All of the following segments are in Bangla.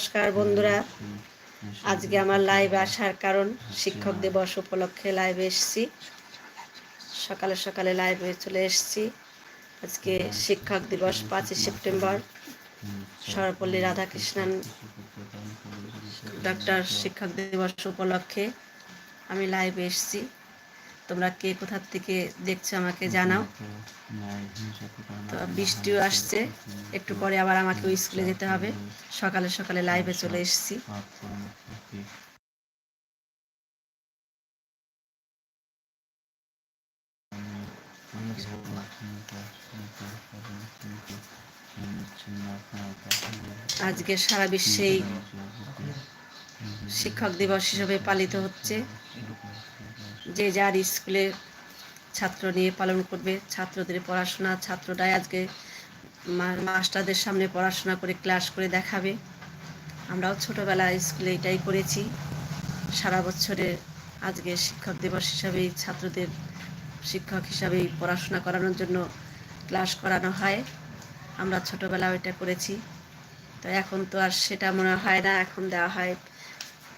নমস্কার, বন্ধুরা। আজকে আমার লাইভ আসার কারণ, শিক্ষক দিবস উপলক্ষে লাইভে এসেছি। সকালে সকালে লাইভে চলে এসছি। আজকে শিক্ষক দিবস, পাঁচই সেপ্টেম্বর। সর্বপল্লী রাধাকৃষ্ণন ডক্টর শিক্ষক দিবস উপলক্ষে আমি লাইভে এসছি। তোমরা কে কোথার থেকে দেখছ আমাকে জানাও। তো বৃষ্টিও আসছে। একটু পরে আবার আমাকে স্কুলে যেতে হবে। সকালে সকালে লাইভে চলে এসেছি। আজকে সারা বিশ্বেই শিক্ষক দিবস হিসেবে পালিত হচ্ছে। যে যার স্কুলে ছাত্র নিয়ে পালন করবে, ছাত্রদের পড়াশোনা, ছাত্ররাই আজকে মাস্টারদের সামনে পড়াশোনা করে ক্লাস করে দেখাবে। আমরাও ছোটোবেলায় স্কুলে এটাই করেছি। সারা বছরে আজকে শিক্ষক দিবস হিসাবেই ছাত্রদের শিক্ষক হিসাবেই পড়াশোনা করানোর জন্য ক্লাস করানো হয়। আমরা ছোটোবেলায় ওইটা করেছি। তো এখন তো আর সেটা মনে হয় না, এখন দেওয়া হয়।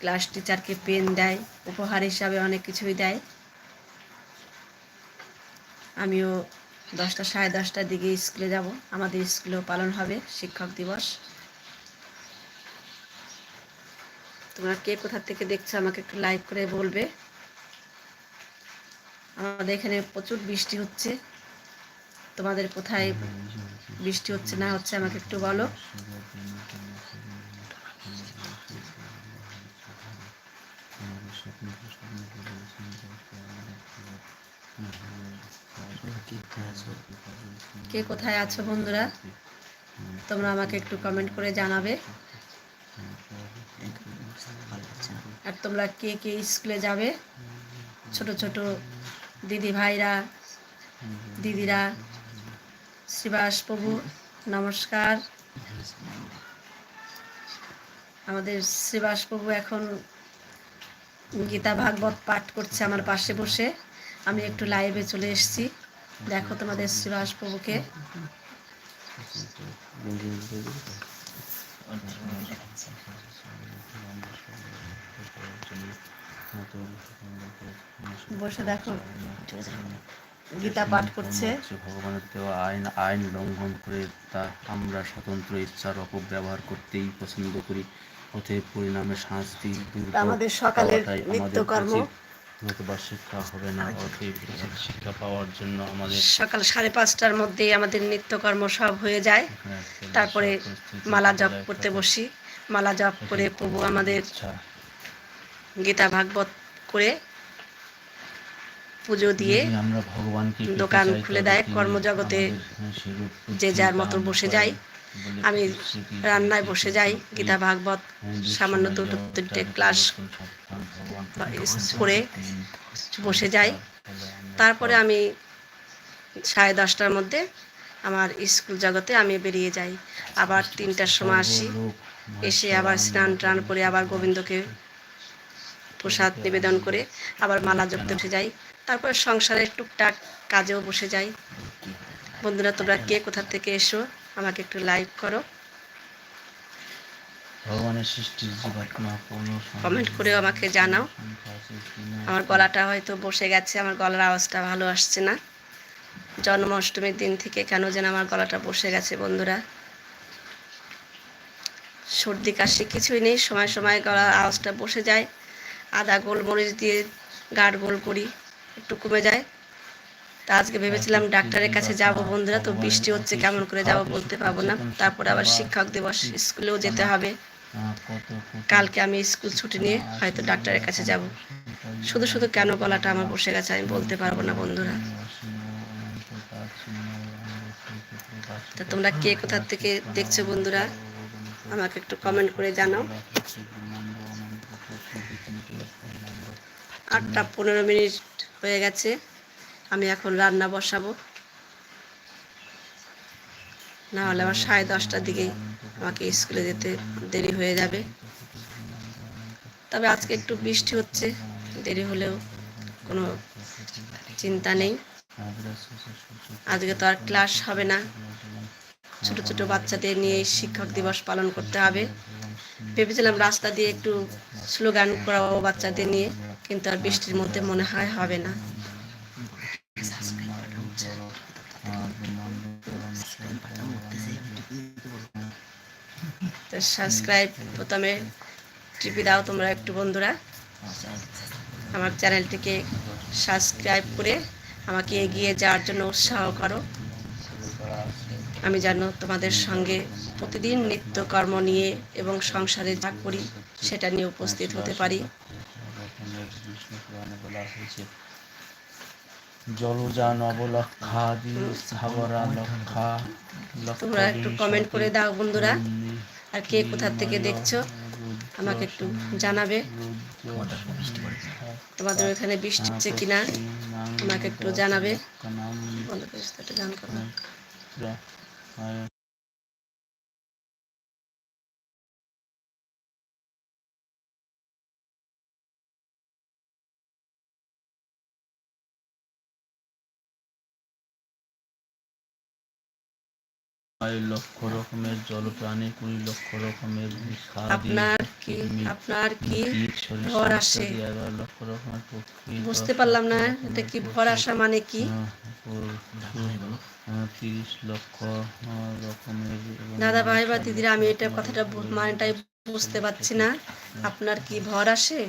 ক্লাস টিচারকে পেন দেয়, উপহার হিসাবে অনেক কিছুই দেয়। আমিও দশটা, সাড়ে দশটার দিকে স্কুলে যাব। আমাদের স্কুলেও পালন হবে, শিক্ষক দিবস। তোমরা কে কোথা থেকে দেখছ আমাকে একটু লাইক করে বলবে। আমাদের এখানে প্রচুর বৃষ্টি হচ্ছে। তোমাদের কোথায় বৃষ্টি হচ্ছে না হচ্ছে আমাকে একটু বলো। কে কোথায় আছো বন্ধুরা? তোমরা আমাকে একটু কমেন্ট করে জানাবে। আর তোমরা কে কে স্কুলে যাবে? ছোট ছোট দিদি ভাইরা দিদিরা, শ্রীবাস প্রভু, নমস্কার। আমাদের শ্রীবাস প্রভু এখন গীতা ভাগবত পাঠ করছে আমার পাশে বসে। আমি একটু লাইভে চলে এসেছি। দেখো তোমাদের শ্রীবাস প্রভুকে। বসে দেখো গীতা পাঠ করছে। ভগবানের দেওয়া আইন আইন লঙ্ঘন করে তা আমরা স্বতন্ত্র ইচ্ছার অপব্যবহার করতেই পছন্দ করি। অতএব পরিণামে শাস্তি আমাদের সকালের আমাদের নিত্যকর্ম। উচিত। দ্রুত বা শিক্ষা হবে না অতএব শিক্ষা পাওয়ার জন্য আমাদের সকাল সাড়ে পাঁচটার মধ্যেই আমাদের নিত্যকর্ম সব হয়ে যায়। তারপরে মালা জপ করতে বসি। মালা জপ করে প্রভু আমাদের গীতা ভাগবত করে পুজো দিয়ে আমরা ভগবানকে দোকান খুলে দেয় কর্মজগতে যে যার প্রতিদান মতো বসে যায়। আমি রান্নায় বসে যাই গীতা ভাগবত সামান্য দুটো তিনটে ক্লাস করে বসে যাই। তারপরে আমি সাড়ে দশটার মধ্যে আমার স্কুল জগতে আমি বেরিয়ে যাই। আবার তিনটার সময় আসি এসে আবার স্নান টান করে আবার গোবিন্দকে প্রসাদ নিবেদন করে আবার মালা জপতে উঠে যাই। তারপর সংসারের টুকটাক কাজেও বসে যাই। বন্ধুরা তোমরা কে কোথা থেকে এসো? আমাকে একটু লাইক করো। ভগবানের সৃষ্টির জীবাত্মা কমেন্ট করেও আমাকে জানাও। আমার গলাটা হয়তো বসে গেছে আমার গলার আওয়াজটা ভালো আসছে না। জন্মাষ্টমীর দিন থেকে কেন যেন আমার গলাটা বসে গেছে বন্ধুরা। সর্দি কাশি কিছুই নেই সময় সময় গলার আওয়াজটা বসে যায়। আদা গোলমরিচ দিয়ে গাঢ় গোল করি একটু কমে যায়। তা আজকে ভেবেছিলাম ডাক্তারের কাছে যাব বন্ধুরা, তো বৃষ্টি হচ্ছে, কেমন করে যাব বলতে পারব না। তারপরে আবার শিক্ষক দিবস, স্কুলেও যেতে হবে। কালকে আমি স্কুল ছুটি নিয়ে হয়তো ডাক্তারের কাছে যাব। শুধু শুধু কেন গলাটা আমার বসে গেছে, আমি বলতে পারব না বন্ধুরা। তা তোমরা কে কোথা থেকে দেখছ বন্ধুরা? আমাকে একটু কমেন্ট করে জানাও। আটটা পনেরো মিনিট হয়ে গেছে। আমি এখন রান্না বসাবো। না হলে আবার সাড়ে দশটার দিকে আমাকে স্কুলে যেতে দেরি হয়ে যাবে। তবে আজকে একটু বৃষ্টি হচ্ছে, দেরি হলেও কোনো চিন্তা নেই। আজকে তো আর ক্লাস হবে না। ছোট ছোট বাচ্চাদের নিয়ে শিক্ষক দিবস পালন করতে হবে। ভেবেছিলাম রাস্তা দিয়ে একটু স্লোগান করাবো বাচ্চাদের নিয়ে, কিন্তু আর বৃষ্টির মধ্যে মনে হয় হবে না। সাবস্ক্রাইব প্রথমে টিপি দাও তোমরা একটু বন্ধুরা। আমার চ্যানেলটিকে সাবস্ক্রাইব করে আমাকে এগিয়ে যাওয়ার জন্য উৎসাহ করো। আমি যেন তোমাদের সঙ্গে প্রতিদিন নিত্যকর্ম নিয়ে এবং সংসারে যা করি সেটা নিয়ে উপস্থিত হতে পারি। জলজা তোমরা একটু কমেন্ট করে দাও বন্ধুরা। আর কে কোথার থেকে দেখছ, আমাকে একটু জানাবে। তোমাদের ওখানে বৃষ্টি হচ্ছে কিনা, আমাকে একটু জানাবে। নয় লক্ষ রকমের জলপ্রাণী কুড়ি লক্ষ রকমের আপনার কি আপনার কি ভর আসে? এগারো লক্ষ রকমের পক্ষী বুঝতে পারলাম না এটা কি ভর আসা মানে কি? তিরিশ লক্ষ রকমের দাদা ভাই বা দিদিরা আমি এটা কথাটা মানেটাই বুঝতে পারছি না। আপনার কি ভর আসে?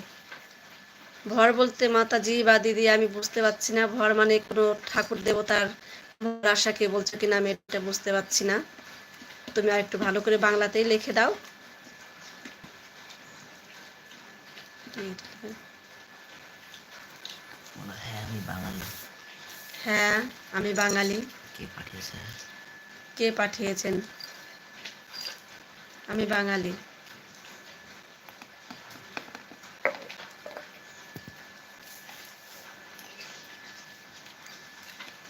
ভর বলতে মাতাজি বা দিদি আমি বুঝতে পারছি না। ভর মানে কোনো ঠাকুর দেবতার আশাকে বলছো কিনা আমি এটা বুঝতে পারছি না। তুমি আর একটু ভালো করে বাংলাতেই লিখে দাও। হ্যাঁ আমি বাঙালি। হ্যাঁ আমি বাঙালি। কে পাঠিয়েছে? কে পাঠিয়েছেন? আমি বাঙালি।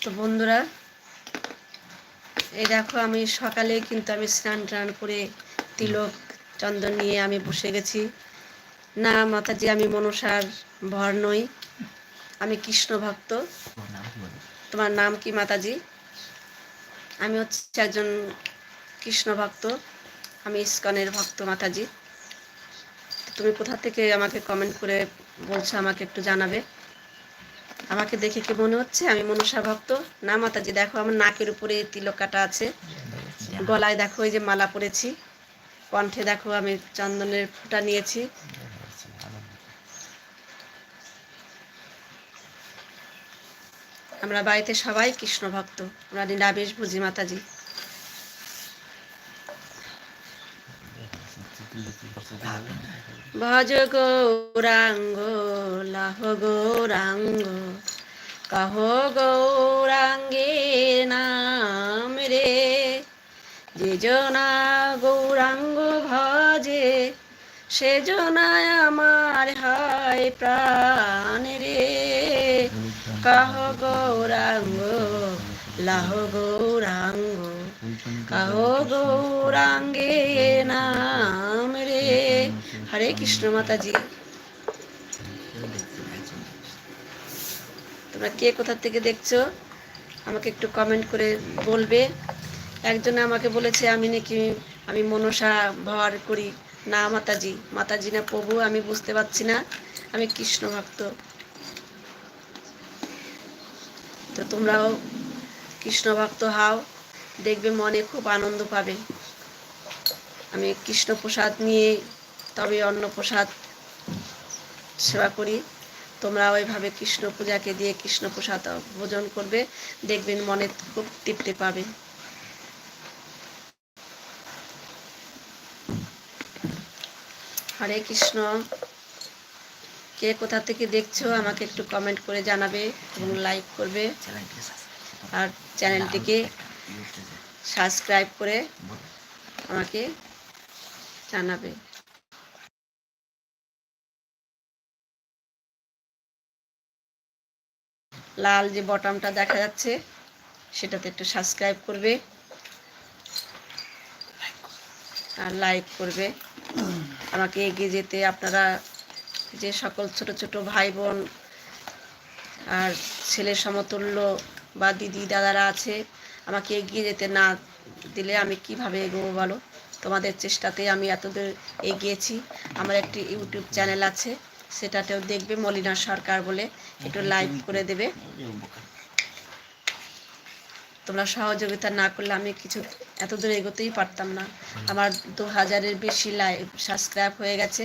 তো বন্ধুরা এই দেখো, আমি সকালে কিন্তু আমি স্নান টান করে তিলক, চন্দন নিয়ে আমি বসে গেছি। না, মাতাজি, আমি মনসার ভর নই। আমি কৃষ্ণ ভক্ত। তোমার নাম কি, মাতাজি? আমি হচ্ছে একজন কৃষ্ণ ভক্ত। আমি ইস্কনের ভক্ত, মাতাজি। তুমি কোথা থেকে আমাকে কমেন্ট করে বলছো, আমাকে একটু জানাবে। আমাকে দেখে কি মনে হচ্ছে? আমি মনসা ভক্ত। না, মাতাজি, দেখো আমার নাকের উপরে তিলক কাটা আছে। গলায় দেখো এই যে মালা পরেছি। কণ্ঠে দেখো, আমি চন্দনের ফুটা নিয়েছি। আমরা বাড়িতে সবাই কৃষ্ণ ভক্ত। আমরা নিরামিষ ভুজি মাতাজি। ভজ গৌরাঙ্গ লাহ গৌরাঙ্গ কহ গৌরাঙ্গে নাম রে যে জনা গৌরাঙ্গ ভজে সে জনায় আমার হয় প্রাণ রে কহ গৌরাঙ্গ লাহ গৌরাঙ্গ কহ গৌরাঙ্গে নাম রে হরে কৃষ্ণ মাতাজি। তোমরা কে কোথা থেকে দেখছ? আমাকে একটু কমেন্ট করে বলবে। একজনে আমাকে বলেছে, আমি নাকি, আমি মনসা ভর করি। না, মাতাজি। মাতাজি না, প্রভু, আমি বুঝতে পারছি না। আমি কৃষ্ণ ভক্ত। তো তোমরাও কৃষ্ণ ভক্ত হও। দেখবে মনে খুব আনন্দ পাবে। আমি কৃষ্ণ প্রসাদ নিয়ে তবে অন্ন প্রসাদ সেবা করি। তোমরা ওইভাবে কৃষ্ণ পূজাকে দিয়ে কৃষ্ণ প্রসাদ ভোজন করবে, দেখবেন মনে খুব তৃপ্তি পাবে। হরে কৃষ্ণ। কে কোথা থেকে দেখছ, আমাকে একটু কমেন্ট করে জানাবে এবং লাইক করবে। আর চ্যানেলটিকে সাবস্ক্রাইব করে আমাকে জানাবে। লাল যে বটমটা দেখা যাচ্ছে, সেটাতে একটু সাবস্ক্রাইব করবে। আর লাইক করবে। আমাকে এগিয়ে যেতে আপনারা, যে সকল ছোট ছোট ভাই বোন আর ছেলের সমতুল্য বা দিদি দাদারা আছে, আমাকে এগিয়ে যেতে না দিলে আমি কীভাবে এগোবো বলো? তোমাদের চেষ্টাতে আমি এতদূর এগিয়েছি। আমার একটি ইউটিউব চ্যানেল আছে। সেটাতেও দেখবে মলিনা সরকার বলে, একটু লাইভ করে দেবে। তোমরা সহযোগিতা না করলে আমি কিছু এত দূর এগোতেই পারতাম না। আমার দু হাজারের বেশি লাইভ সাবস্ক্রাইব হয়ে গেছে।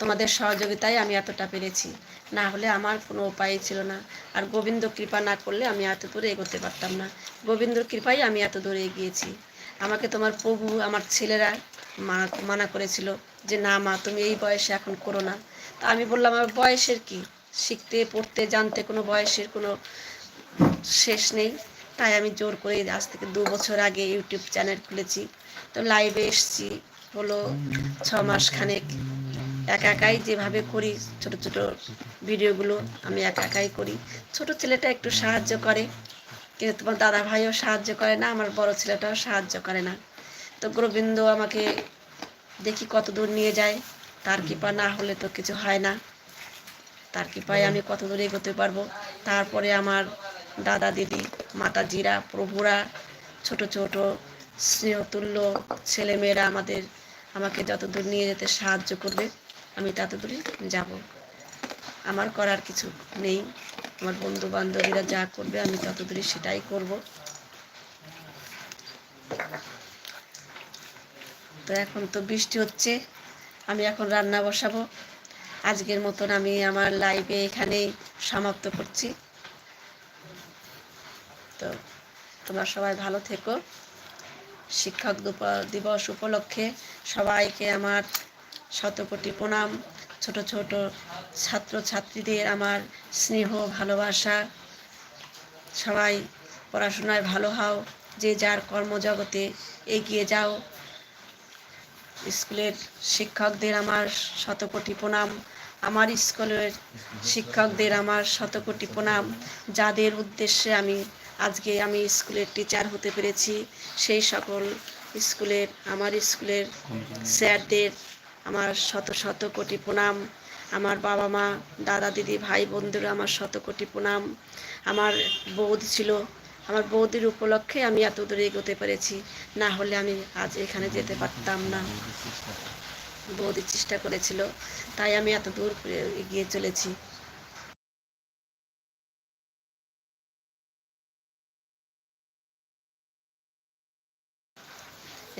তোমাদের সহযোগিতায় আমি এতটা পেরেছি। না হলে আমার কোনো উপায় ছিল না। আর গোবিন্দ কৃপা না করলে আমি এত দূরে এগোতে পারতাম না। গোবিন্দর কৃপাই আমি এত দূরে এগিয়েছি। আমাকে তোমার প্রভু, আমার ছেলেরা মানা করেছিল যে, না মা, তুমি এই বয়সে এখন করো না। তা আমি বললাম আমার বয়সের কি? শিখতে, পড়তে, জানতে কোনো বয়সের কোনো শেষ নেই। তাই আমি জোর করে আজ থেকে দু বছর আগে ইউটিউব চ্যানেল খুলেছি। তো লাইভে এসছি। হলো ছ মাস খানেক একা একাই যেভাবে করি, ছোট ছোট ভিডিওগুলো আমি একা একাই করি। ছোট ছেলেটা একটু সাহায্য করে, কিন্তু তোমার দাদা ভাইও সাহায্য করে না, আমার বড় ছেলেটাও সাহায্য করে না। তো গোবিন্দ আমাকে দেখি কত দূর নিয়ে যায়। তার কৃপা না হলে তো কিছু হয় না। তার কৃপায় আমি কত দূর এগোতে পারব? তারপরে আমার দাদা দিদি, মাতাজিরা, প্রভুরা, ছোট ছোট, স্নেহতুল্য ছেলেমেয়েরা আমাদের, আমাকে যত দূর নিয়ে যেতে সাহায্য করবে, আমি তত দূরে যাব। আমার করার কিছু নেই। আমার বন্ধু বান্ধবীরা যা করবে, আমি তত দূরে সেটাই করব। তো এখন তো বৃষ্টি হচ্ছে। আমি এখন রান্না বসাবো। আজকের মতন আমি আমার লাইভে এখানেই সমাপ্ত করছি। তো তোমরা সবাই ভালো থেকো। শিক্ষক দিবস উপলক্ষে সবাইকে আমার শতকোটি প্রণাম। ছোট ছোট ছাত্র ছাত্রীদের আমার স্নেহ, ভালোবাসা। সবাই পড়াশোনায় ভালো হও। যে যার কর্মজগতে এগিয়ে যাও। স্কুলের শিক্ষকদের আমার শতকোটি প্রণাম। আমার স্কুলের শিক্ষকদের আমার শতকোটি প্রণাম। যাদের উদ্দেশ্যে আমি আজকে আমি স্কুলের টিচার হতে পেরেছি, সেই সকল স্কুলের, আমার স্কুলের স্যারদের আমার শত শত কোটি প্রণাম। আমার বাবা মা, দাদা, দিদি, ভাই, বন্ধুরা আমার শত কোটি প্রণাম। আমার বৌদি ছিল আমার বৌদির উপলক্ষে আমি এত দূরে এগোতে পেরেছি। না হলে আমি আজ এখানে যেতে পারতাম না। বৌদি চেষ্টা করেছিল, তাই আমি এত দূর এগিয়ে চলেছি।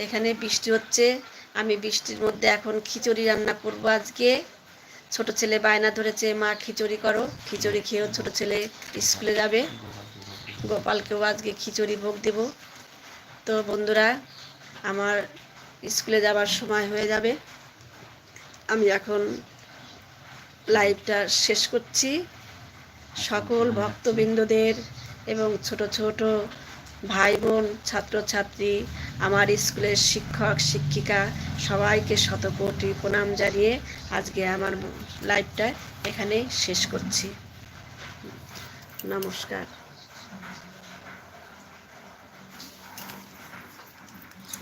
এখানে বৃষ্টি হচ্ছে, আমি বৃষ্টির মধ্যে এখন খিচুড়ি রান্না করব আজকে। ছোট ছেলে বায়না ধরেছে, মা, খিচুড়ি করো, খিচুড়ি খেয়েও ছোট ছেলে স্কুলে যাবে। গোপালকেও আজকে খিচুড়ি ভোগ দেব। তো বন্ধুরা, আমার স্কুলে যাবার সময় হয়ে যাবে। আমি এখন লাইভটা শেষ করছি। সকল ভক্তবৃন্দদের এবং ছোট ছোট ভাই বোন ছাত্রছাত্রী, আমার স্কুলের শিক্ষক, শিক্ষিকা, সবাইকে শতকোটি প্রণাম জানিয়ে আজকে আমার লাইভটা এখানে শেষ করছি। নমস্কার।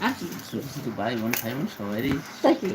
আর কি শুধু ভাই বোন ভাই বোন সবাই তাই কি?